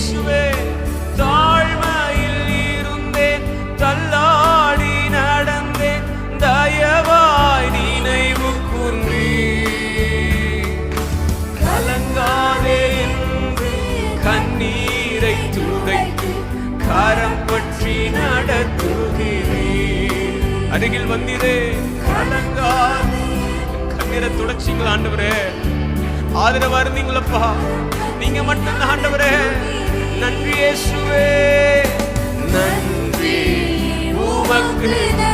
இயேசுவே தாழ்மையில் இருந்தேன் தள்ளாடி நடந்தேன் தயவாய் நினைவு கூர்ந்தே கலங்காதே என்று கண்ணீரை துடைத்து கரம் பற்றி நடத்துகிறே அருகில் வந்திரே. கலங்காதே. கண்ணீரை துடைச்சிங்களா ஆதரவா இருந்தீங்களப்பா? நீங்க Yeah.